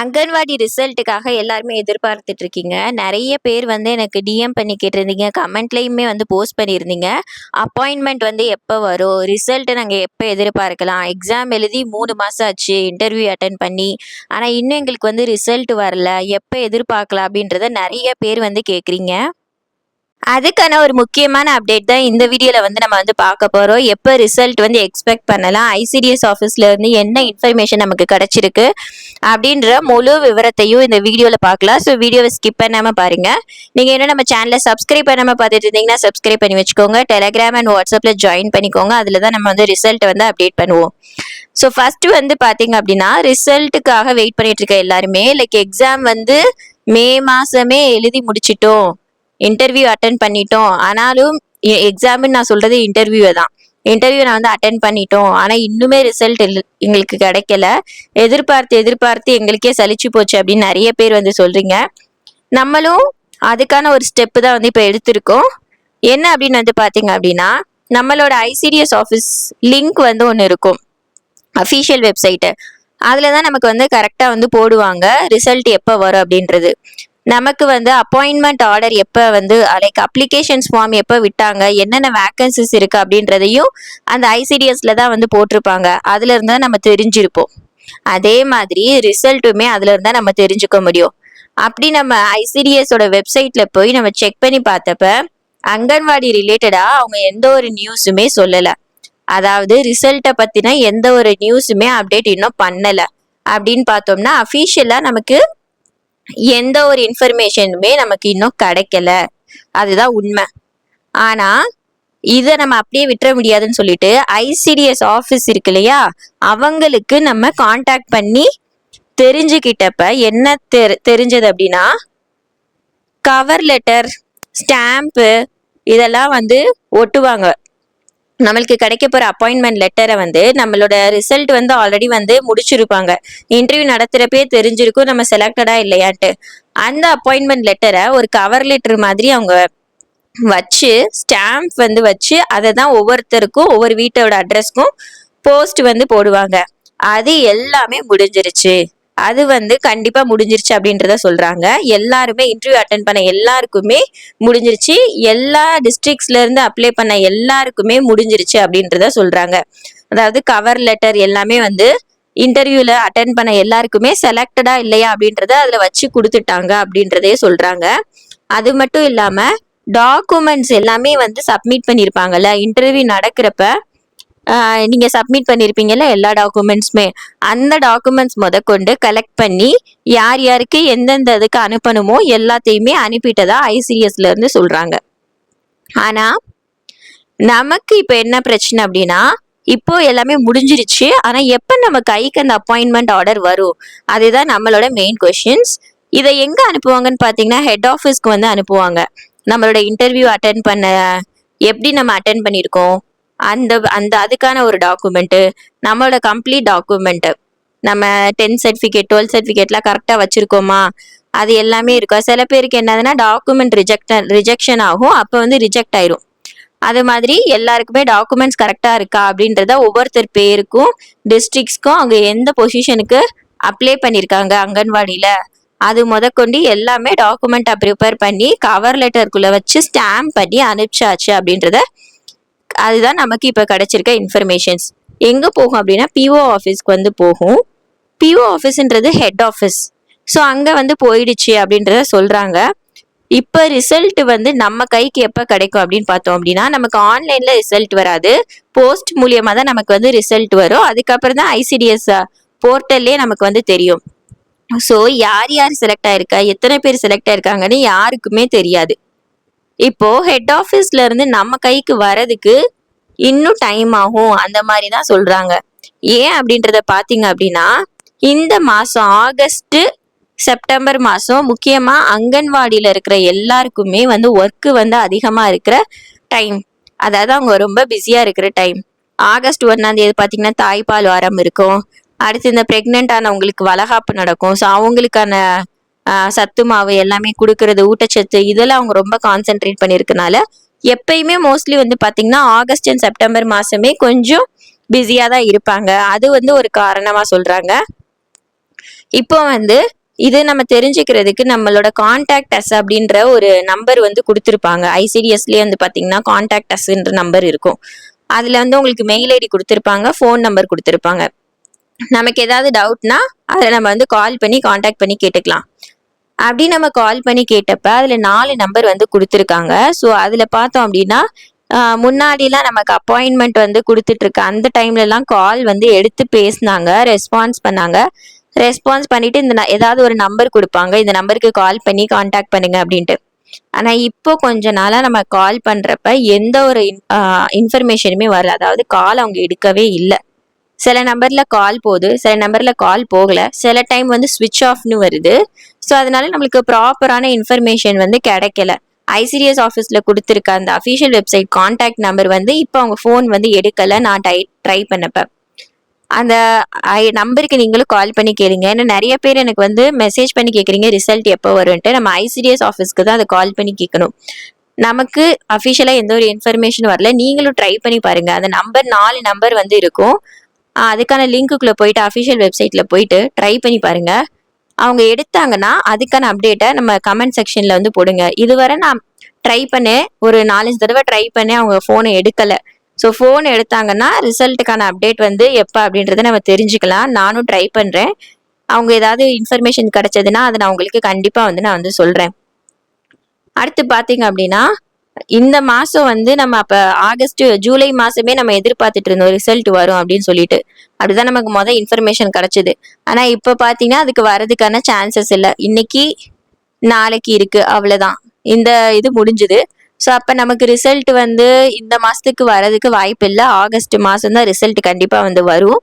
அங்கன்வாடி ரிசல்ட்டுக்காக எல்லாருமே எதிர்பார்த்துட்டு இருக்கீங்க நிறைய பேர் வந்து எனக்கு டிஎம் பண்ணி கேட்டிருந்தீங்க. கமெண்ட்லேயுமே வந்து போஸ்ட் பண்ணியிருந்தீங்க. அப்பாயின்மெண்ட் வந்து எப்போ வரும்? ரிசல்ட்டு நாங்கள் எப்போ எதிர்பார்க்கலாம்? எக்ஸாம் எழுதி மூணு மாதம் ஆச்சு. இன்டர்வியூ அட்டன் பண்ணி. ஆனால் இன்னும் எங்களுக்கு வந்து ரிசல்ட் வரல. எப்போ எதிர்பார்க்கலாம் அப்படின்றத நிறைய பேர் வந்து கேட்குறீங்க. அதுக்கான ஒரு முக்கியமான அப்டேட் தான் இந்த வீடியோவில் வந்து நம்ம வந்து பார்க்க போகிறோம் எப்போ ரிசல்ட் வந்து எக்ஸ்பெக்ட் பண்ணலாம்? ஐசிடிஎஸ் ஆஃபீஸில் இருந்து என்ன இன்ஃபர்மேஷன் நமக்கு கிடச்சிருக்கு? அப்படின்ற முழு விவரத்தையும் இந்த வீடியோவில் பார்க்கலாம். ஸோ வீடியோவை ஸ்கிப் பண்ணாமல் பாருங்கள் நீங்கள் இன்னும் நம்ம சேனலை சப்ஸ்கிரைப் பண்ணாமல் பார்த்துட்டு இருந்தீங்கன்னா சப்ஸ்கிரைப் பண்ணி வச்சுக்கோங்க. டெலகிராம் அண்ட் வாட்ஸ்அப்பில் ஜாயின் பண்ணிக்கோங்க. அதில் தான் நம்ம வந்து ரிசல்ட் வந்து அப்டேட் பண்ணுவோம். ஸோ ஃபர்ஸ்ட் வந்து பார்த்தீங்க அப்படின்னா ரிசல்ட்டுக்காக வெயிட் பண்ணிட்டு இருக்க எல்லாருமே லைக் எக்ஸாம் வந்து மே மாதமே எழுதி முடிச்சிட்டோம். இன்டர்வியூ அட்டன் பண்ணிட்டோம். ஆனாலும் எக்ஸாம்னு நான் சொல்றது இன்டர்வியூவை தான். இன்டர்வியூ நான் வந்து அட்டன் பண்ணிட்டோம். ஆனால் இன்னுமே ரிசல்ட் எங்களுக்கு கிடைக்கல. எதிர்பார்த்து எதிர்பார்த்து எங்களுக்கே சலிச்சு போச்சு அப்படின்னு நிறைய பேர் வந்து சொல்றீங்க. நம்மளும் அதுக்கான ஒரு ஸ்டெப்பு தான் வந்து இப்போ எடுத்திருக்கோம். என்ன அப்படின்னு வந்து பார்த்தீங்க அப்படின்னா நம்மளோட ஐசிடிஎஸ் ஆஃபீஸ் லிங்க் வந்து ஒன்று இருக்கும். அஃபீஷியல் வெப்சைட்டு அதில் தான் நமக்கு வந்து கரெக்டாக வந்து போடுவாங்க. ரிசல்ட் எப்போ வரும் அப்படின்றது. நமக்கு வந்து அப்பாயின்மெண்ட் ஆர்டர் எப்போ வந்து லைக் அப்ளிகேஷன்ஸ் ஃபார்ம் எப்போ விட்டாங்க என்னென்ன வேக்கன்சிஸ் இருக்குது அப்படின்றதையும் அந்த ஐசிடிஎஸில் தான் வந்து போட்டிருப்பாங்க. அதுலேருந்து தான் நம்ம தெரிஞ்சிருப்போம். அதே மாதிரி ரிசல்ட்டுமே அதில் இருந்தால் நம்ம தெரிஞ்சுக்க முடியும். அப்படி நம்ம ஐசிடிஎஸோட வெப்சைட்டில் போய் நம்ம செக் பண்ணி பார்த்தப்ப அங்கன்வாடி ரிலேட்டடாக அவங்க எந்த ஒரு நியூஸுமே சொல்லலை. அதாவது ரிசல்ட்டை பற்றின எந்த ஒரு நியூஸுமே அப்டேட் இன்னும் பண்ணலை. அப்படின்னு பார்த்தோம்னா அஃபீஷியலாக நமக்கு எந்த ஒரு இன்ஃபர்மேஷனுமே நமக்கு இன்னும் கிடைக்கல. அதுதான் உண்மை. ஆனா இதை நம்ம அப்படியே விட்டுற முடியாதுன்னு சொல்லிட்டு ஐசிடிஎஸ் ஆஃபீஸ் இருக்கு இல்லையா? அவங்களுக்கு நம்ம காண்டாக்ட் பண்ணி தெரிஞ்சுக்கிட்டப்ப என்ன தெரி தெரிஞ்சது அப்படின்னா கவர் லெட்டர் ஸ்டாம்ப்பு இதெல்லாம் வந்து ஒட்டுவாங்க. நம்மளுக்கு கிடைக்க போகிற அப்பாயின்மெண்ட் லெட்டரை வந்து நம்மளோட ரிசல்ட் வந்து ஆல்ரெடி வந்து முடிச்சிருப்பாங்க. இன்டர்வியூ நடத்துகிறப்பே தெரிஞ்சிருக்கும் நம்ம செலக்டடா இல்லையான்ட்டு. அந்த அப்பாயின்மெண்ட் லெட்டரை ஒரு கவர் லெட்டர் மாதிரி அவங்க வச்சு ஸ்டாம்ப் வந்து வச்சு அதை தான் ஒவ்வொருத்தருக்கும் ஒவ்வொரு வீட்டோட அட்ரஸ்க்கும் போஸ்ட் வந்து போடுவாங்க. அது எல்லாமே முடிஞ்சிருச்சு. அது வந்து கண்டிப்பா முடிஞ்சிருச்சு அப்படின்றத சொல்றாங்க. எல்லாருமே இன்டர்வியூ அட்டன் பண்ண எல்லாருக்குமே முடிஞ்சிருச்சு. எல்லா டிஸ்ட்ரிக்ட்ஸ்ல இருந்து அப்ளை பண்ண எல்லாருக்குமே முடிஞ்சிருச்சு அப்படின்றத சொல்றாங்க. அதாவது கவர் லெட்டர் எல்லாமே வந்து இன்டர்வியூல அட்டன் பண்ண எல்லாருக்குமே செலக்டடா இல்லையா அப்படின்றத அதுல வச்சு கொடுத்துட்டாங்க அப்படின்றதே சொல்றாங்க. அது மட்டும் இல்லாம டாக்குமெண்ட்ஸ் எல்லாமே வந்து சப்மிட் பண்ணியிருப்பாங்கல்ல இன்டர்வியூ நடக்கிறப்ப நீங்கள் சப்மிட் பண்ணியிருப்பீங்கல்ல எல்லா டாக்குமெண்ட்ஸுமே அந்த டாக்குமெண்ட்ஸ் முதற்கொண்டு கலெக்ட் பண்ணி யார் யாருக்கு எந்தெந்த இதுக்கு அனுப்பணுமோ எல்லாத்தையுமே அனுப்பிட்டதா ஐசிஎஸ்லேருந்து சொல்கிறாங்க ஆனால் நமக்கு இப்போ என்ன பிரச்சனை அப்படின்னா இப்போ எல்லாமே முடிஞ்சிருச்சு. ஆனால் எப்போ நம்ம கைக்கு அந்த அப்பாயின்மெண்ட் ஆர்டர் வரும்? அதுதான் நம்மளோட மெயின் கொஷின்ஸ் இதை எங்கே அனுப்புவாங்கன்னு பார்த்தீங்கன்னா ஹெட் ஆஃபீஸ்க்கு வந்து அனுப்புவாங்க. நம்மளோட இன்டர்வியூ அட்டன் பண்ண எப்படி நம்ம அட்டன் பண்ணியிருக்கோம்? அந்த அந்த அதுக்கான ஒரு டாக்குமெண்ட்டு நம்மளோட கம்ப்ளீட் டாக்குமெண்ட்டு நம்ம டென்த் சர்டிஃபிகேட் டுவெல்த் சர்டிஃபிகேட்லாம் கரெக்டாக வச்சுருக்கோமா? அது எல்லாமே இருக்கும் சில பேருக்கு என்னதுன்னா டாக்குமெண்ட் ரிஜெக்ட் ரிஜெக்ஷன் ஆகும் அப்போ வந்து ரிஜெக்ட் ஆயிரும். அது மாதிரி எல்லாருக்குமே டாக்குமெண்ட்ஸ் கரெக்டாக இருக்கா? அப்படின்றத ஒவ்வொருத்தர் பேருக்கும் டிஸ்ட்ரிக்ஸ்க்கும் அவங்க எந்த பொசிஷனுக்கு அப்ளை பண்ணியிருக்காங்க அங்கன்வாடியில்? அது முதற்கொண்டு எல்லாமே டாக்குமெண்ட்டை ப்ரிப்பேர் பண்ணி கவர் லெட்டருக்குள்ளே வச்சு ஸ்டாம்ப் பண்ணி அனுப்பிச்சாச்சு அப்படின்றத அதுதான் நமக்கு இப்போ கிடைச்சிருக்க இன்ஃபர்மேஷன்ஸ் எங்கே போகும் அப்படின்னா பிஓ ஆஃபீஸ்க்கு வந்து போகும். பிஓ ஆஃபீஸ்ன்றது ஹெட் ஆஃபீஸ் ஸோ அங்கே வந்து போயிடுச்சு அப்படின்றத சொல்கிறாங்க இப்போ ரிசல்ட் வந்து நம்ம கைக்கு எப்போ கிடைக்கும் அப்படின்னு பார்த்தோம் அப்படின்னா நமக்கு ஆன்லைனில் ரிசல்ட் வராது. போஸ்ட் மூலியமாக தான் நமக்கு வந்து ரிசல்ட் வரும். அதுக்கப்புறம் தான் ஐசிடிஎஸ் போர்ட்டல்லே நமக்கு வந்து தெரியும். ஸோ யார் யார் செலக்ட் ஆயிருக்கா? எத்தனை பேர் செலக்ட் ஆயிருக்காங்கன்னு யாருக்குமே தெரியாது. இப்போ ஹெட் ஆஃபீஸ்ல இருந்து நம்ம கைக்கு வரதுக்கு இன்னும் டைம் ஆகும். அந்த மாதிரி தான் சொல்றாங்க. ஏன் அப்படின்றத பாத்தீங்க அப்படின்னா இந்த மாசம் ஆகஸ்ட் செப்டம்பர் மாதம் முக்கியமாக அங்கன்வாடியில் இருக்கிற எல்லாருக்குமே வந்து ஒர்க்கு வந்து அதிகமாக இருக்கிற டைம் அதாவது அவங்க ரொம்ப பிஸியாக இருக்கிற டைம் ஆகஸ்ட் ஒன்றாந்தேதி தேதி தாய்ப்பால் வாரம் இருக்கும். அடுத்து இந்த ப்ரெக்னென்ட் ஆனவங்களுக்கு வளகாப்பு நடக்கும். ஸோ அவங்களுக்கான சத்து மாவு எல்லாமே கொடுக்கறது ஊட்டச்சத்து இதெல்லாம் அவங்க ரொம்ப கான்சென்ட்ரேட் பண்ணியிருக்கனால எப்பயுமே மோஸ்ட்லி வந்து பார்த்தீங்கன்னா ஆகஸ்ட் அண்ட் செப்டம்பர் மாதமே கொஞ்சம் பிஸியாக தான் இருப்பாங்க. அது வந்து ஒரு காரணமாக சொல்கிறாங்க இப்போ வந்து இது நம்ம தெரிஞ்சுக்கிறதுக்கு நம்மளோட காண்டாக்ட் அஸ் அப்படின்ற ஒரு நம்பர் வந்து கொடுத்துருப்பாங்க. ஐசிடிஎஸ்லேயே வந்து பார்த்தீங்கன்னா காண்டாக்ட் அஸ்ன்ற நம்பர் இருக்கும். அதில் வந்து உங்களுக்கு மெயில் ஐடி கொடுத்துருப்பாங்க ஃபோன் நம்பர் கொடுத்துருப்பாங்க. நமக்கு ஏதாவது டவுட்னா அதை நம்ம வந்து கால் பண்ணி காண்டாக்ட் பண்ணி கேட்டுக்கலாம். அப்படி நம்ம கால் பண்ணி கேட்டப்ப அதில் நாலு நம்பர் வந்து கொடுத்துருக்காங்க. ஸோ அதில் பார்த்தோம் அப்படின்னா முன்னாடிலாம் நமக்கு அப்பாயின்மெண்ட் வந்து கொடுத்துட்டு அந்த டைம்லலாம் கால் வந்து எடுத்து பேசினாங்க ரெஸ்பான்ஸ் பண்ணாங்க. ரெஸ்பான்ஸ் பண்ணிட்டு இந்த ந- ஏதாவது ஒரு நம்பர் கொடுப்பாங்க இந்த நம்பருக்கு கால் பண்ணி காண்டாக்ட் பண்ணுங்க அப்படின்ட்டு. ஆனால் இப்போ கொஞ்ச நாளாக நம்ம கால் பண்ணுறப்ப எந்த ஒரு இன்ஃபர்மேஷனுமே வரல. அதாவது கால் அவங்க எடுக்கவே இல்லை. சில நம்பரில் கால் போகுது சில நம்பரில் கால் போகல. சில டைம் வந்து ஸ்விட்ச் ஆஃப்னு வருது. ஸோ அதனால நம்மளுக்கு ப்ராப்பரான இன்ஃபர்மேஷன் வந்து கிடைக்கல. ஐசிடிஎஸ் ஆஃபீஸில் கொடுத்துருக்க அந்த அஃபிஷியல் வெப்சைட் காண்டாக்ட் நம்பர் வந்து இப்போ அவங்க ஃபோன் வந்து எடுக்கலை. நான் டை ட்ரை பண்ணப்பேன் அந்த நம்பருக்கு நீங்களும் கால் பண்ணி கேளுங்க. ஏன்னா நிறைய பேர் எனக்கு வந்து மெசேஜ் பண்ணி கேட்குறீங்க ரிசல்ட் எப்போ வரும்ன்ட்டு. நம்ம ஐசிடிஎஸ் ஆஃபீஸ்க்கு தான் அதை கால் பண்ணி கேட்கணும் நமக்கு அஃபிஷியலாக எந்த ஒரு இன்ஃபர்மேஷன் வரல. நீங்களும் ட்ரை பண்ணி பாருங்க. அந்த நம்பர் நாலு நம்பர் வந்து இருக்கும். அதுக்கான லிங்க்குள்ளே போயிட்டு அஃபிஷியல் வெப்சைட்டில் போயிட்டு ட்ரை பண்ணி பாருங்கள் அவங்க எடுத்தாங்கன்னா அதுக்கான அப்டேட்டை நம்ம கமெண்ட் செக்ஷனில் வந்து போடுங்க. இதுவரை நான் ட்ரை பண்ணேன் ஒரு நாலஞ்சு தடவை ட்ரை பண்ணேன் அவங்க ஃபோனை எடுக்கலை. ஸோ ஃபோன் எடுத்தாங்கன்னா ரிசல்ட்டுக்கான அப்டேட் வந்து எப்போ அப்படின்றத நம்ம தெரிஞ்சுக்கலாம். நானும் ட்ரை பண்ணுறேன் அவங்க ஏதாவது இன்ஃபர்மேஷன் கிடச்சதுன்னா அதை நான் உங்களுக்கு கண்டிப்பாக வந்து நான் வந்து சொல்கிறேன் அடுத்து பார்த்தீங்க அப்படின்னா இந்த மாதம் வந்து நம்ம அப்போ ஆகஸ்ட் ஜூலை மாதமே நம்ம எதிர்பார்த்துட்டு இருந்தோம் ரிசல்ட் வரும் அப்படின்னு சொல்லிட்டு. அப்படிதான் நமக்கு மொதல் இன்ஃபர்மேஷன் கிடைச்சது. ஆனால் இப்போ பாத்தீங்கன்னா அதுக்கு வரதுக்கான சான்சஸ் இல்லை. இன்னைக்கு நாளைக்கு இருக்கு அவ்வளவுதான். இந்த இது முடிஞ்சுது. ஸோ அப்போ நமக்கு ரிசல்ட் வந்து இந்த மாதத்துக்கு வரதுக்கு வாய்ப்பு இல்லை. ஆகஸ்ட் மாதம் தான் ரிசல்ட் கண்டிப்பாக வந்து வரும்.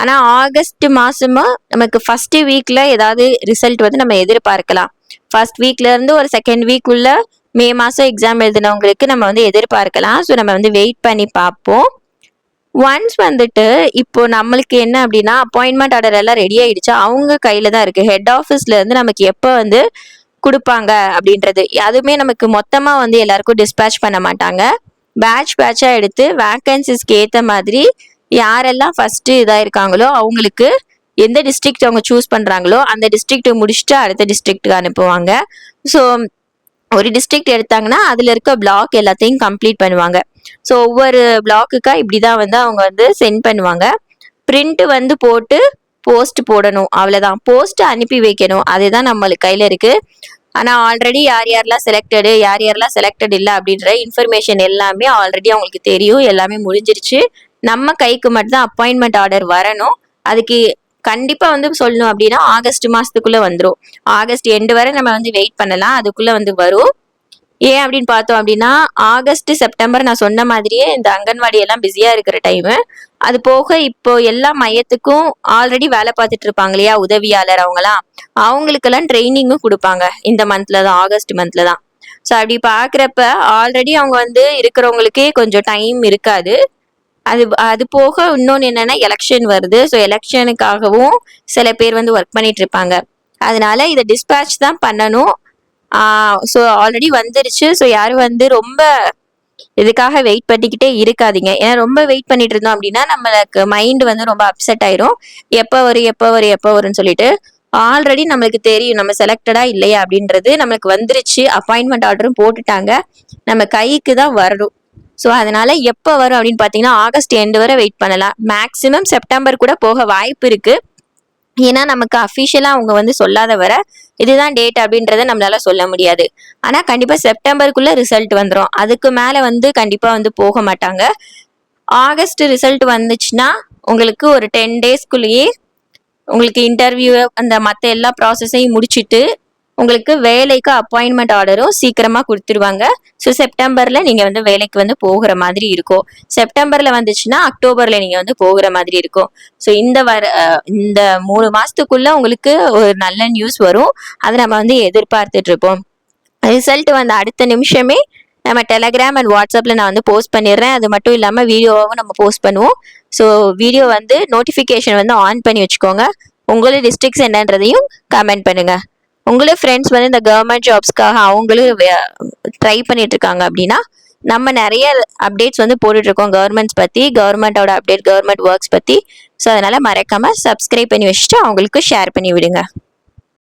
ஆனால் ஆகஸ்ட் மாதமும் நமக்கு ஃபஸ்ட்டு வீக்கில் ஏதாவது ரிசல்ட் வந்து நம்ம எதிர்பார்க்கலாம். ஃபர்ஸ்ட் வீக்லேருந்து ஒரு செகண்ட் வீக் உள்ள மே மாதம் எக்ஸாம் எழுதினவங்களுக்கு நம்ம வந்து எதிர்பார்க்கலாம். ஸோ நம்ம வந்து வெயிட் பண்ணி பார்ப்போம். ஒன்ஸ் வந்துட்டு இப்போ நம்மளுக்கு என்ன அப்படின்னா அப்பாயின்மெண்ட் ஆர்டர் எல்லாம் ரெடி ஆயிடுச்சு. அவங்க கையில தான் இருக்கு. ஹெட் ஆஃபீஸ்ல இருந்து நமக்கு எப்போ வந்து கொடுப்பாங்க அப்படின்றது. அதுவுமே நமக்கு மொத்தமா வந்து எல்லாருக்கும் டிஸ்பேச் பண்ண மாட்டாங்க. பேட்ச் பேட்சா எடுத்து வேக்கன்சிஸ்க்கு ஏற்ற மாதிரி யாரெல்லாம் ஃபர்ஸ்ட் இதாக இருக்காங்களோ அவங்களுக்கு எந்த டிஸ்ட்ரிக்ட் அவங்க சூஸ் பண்றாங்களோ அந்த டிஸ்ட்ரிக்ட் முடிச்சுட்டு அடுத்த டிஸ்ட்ரிக்ட்டுக்கு அனுப்புவாங்க. ஸோ ஒரு டிஸ்ட்ரிக்ட் எடுத்தாங்கன்னா அதில் இருக்க பிளாக் எல்லாத்தையும் கம்ப்ளீட் பண்ணுவாங்க. ஸோ ஒவ்வொரு பிளாக்குக்கா இப்படிதான் வந்து அவங்க வந்து சென்ட் பண்ணுவாங்க. பிரிண்ட் வந்து போட்டு போஸ்ட் போடணும். அவ்வளோதான் போஸ்ட் அனுப்பி வைக்கணும். அதுதான் நம்மளுக்கு கையில் இருக்கு. ஆனால் ஆல்ரெடி யார் யாரெல்லாம் செலக்டடு யார் யாரெல்லாம் செலக்டட் இல்லை அப்படின்ற இன்ஃபர்மேஷன் எல்லாமே ஆல்ரெடி அவங்களுக்கு தெரியும். எல்லாமே முடிஞ்சிருச்சு. நம்ம கைக்கு மட்டும் தான் அப்பாயின்மெண்ட் ஆர்டர் வரணும். அதுக்கு கண்டிப்பா வந்து சொல்லணும் அப்படின்னா ஆகஸ்ட் மாசத்துக்குள்ள வந்துடும் ஆகஸ்ட் எண்டு வரை நம்ம வந்து வெயிட் பண்ணலாம். அதுக்குள்ள வந்து வரும். ஏன் அப்படின்னு பார்த்தோம் அப்படின்னா ஆகஸ்ட் செப்டம்பர் நான் சொன்ன மாதிரியே இந்த அங்கன்வாடி எல்லாம் பிஸியா இருக்கிற டைம் அது போக இப்போ எல்லா மையத்துக்கும் ஆல்ரெடி வேலை பார்த்துட்டு இருப்பாங்க இல்லையா உதவியாளர் அவங்களாம் அவங்களுக்கெல்லாம் ட்ரைனிங்கும் கொடுப்பாங்க இந்த மந்த்ல தான் ஆகஸ்ட் மந்த்ல தான். ஸோ அப்படி பார்க்குறப்ப ஆல்ரெடி அவங்க வந்து இருக்கிறவங்களுக்கே கொஞ்சம் டைம் இருக்காது. அது அது போக இன்னொன்று என்னன்னா எலெக்ஷன் வருது. ஸோ எலெக்ஷனுக்காகவும் சில பேர் வந்து ஒர்க் பண்ணிட்டு இருப்பாங்க அதனால இதை டிஸ்பேட்ச் தான் பண்ணணும். ஸோ ஆல்ரெடி வந்துருச்சு. ஸோ யாரும் வந்து ரொம்ப இதுக்காக வெயிட் பண்ணிக்கிட்டே இருக்காதீங்க. ஏன்னா ரொம்ப வெயிட் பண்ணிட்டு இருந்தோம் அப்படின்னா நம்மளுக்கு மைண்ட் வந்து ரொம்ப அப்செட் ஆயிரும். எப்போ வரும் எப்போ வரும் எப்போ வரும்னு சொல்லிட்டு ஆல்ரெடி நம்மளுக்கு தெரியும். நம்ம செலக்டடா இல்லையா அப்படின்றது நம்மளுக்கு வந்துருச்சு. அப்பாயின்மெண்ட் ஆர்டரும் போட்டுட்டாங்க. நம்ம கைக்கு தான் வரணும். ஸோ அதனால எப்போ வரும் அப்படின்னு பார்த்தீங்கன்னா ஆகஸ்ட் எண்டு வரை வெயிட் பண்ணலாம். மேக்ஸிமம் செப்டம்பர் கூட போக வாய்ப்பு இருக்கு. ஏன்னா நமக்கு அஃபிஷியலாக அவங்க வந்து சொல்லாத வர இதுதான் டேட் அப்படின்றத நம்மளால சொல்ல முடியாது. ஆனால் கண்டிப்பாக செப்டம்பருக்குள்ளே ரிசல்ட் வந்துடும் அதுக்கு மேலே வந்து கண்டிப்பாக வந்து போக மாட்டாங்க. ஆகஸ்ட் ரிசல்ட் வந்துச்சுன்னா உங்களுக்கு ஒரு டென் டேஸ்க்குள்ளேயே உங்களுக்கு இன்டர்வியூ அந்த மற்ற எல்லா ப்ராசஸையும் முடிச்சிட்டு உங்களுக்கு வேலைக்கு அப்பாயின்மெண்ட் ஆர்டரும் சீக்கிரமா கொடுத்துருவாங்க. ஸோ செப்டம்பர்ல நீங்க வந்து வேலைக்கு வந்து போகிற மாதிரி இருக்கும். செப்டம்பர்ல வந்துச்சுன்னா அக்டோபர்ல நீங்க வந்து போகிற மாதிரி இருக்கும். ஸோ இந்த வர இந்த மூணு மாசத்துக்குள்ள உங்களுக்கு ஒரு நல்ல நியூஸ் வரும். அதை நம்ம வந்து எதிர்பார்த்துட்டு இருப்போம். ரிசல்ட் வந்து அடுத்த நிமிஷமே நம்ம டெலகிராம் அண்ட் வாட்ஸ்அப்பில் நான் வந்து போஸ்ட் பண்ணிடுறேன். அது மட்டும் இல்லாமல் வீடியோவாகவும் நம்ம போஸ்ட் பண்ணுவோம். ஸோ வீடியோ வந்து நோட்டிஃபிகேஷன் வந்து ஆன் பண்ணி வச்சுக்கோங்க. உங்களோட டிஸ்ட்ரிக்ஸ் என்னன்றதையும் கமெண்ட் பண்ணுங்கள் உங்களே ஃப்ரெண்ட்ஸ் வந்து இந்த கவர்மெண்ட் ஜாப்ஸ்க்காக அவங்களும் ட்ரை பண்ணிட்டு இருக்காங்க அப்படின்னா நம்ம நிறைய அப்டேட்ஸ் வந்து போட்டுட்ருக்கோம் கவர்மெண்ட்ஸ் பற்றி கவர்மெண்ட்டோட அப்டேட் கவர்மெண்ட் ஒர்க்ஸ் பற்றி ஸோ அதனால் மறக்காமல் சப்ஸ்கிரைப் பண்ணி வச்சுட்டு அவங்களுக்கு ஷேர் பண்ணி விடுங்க.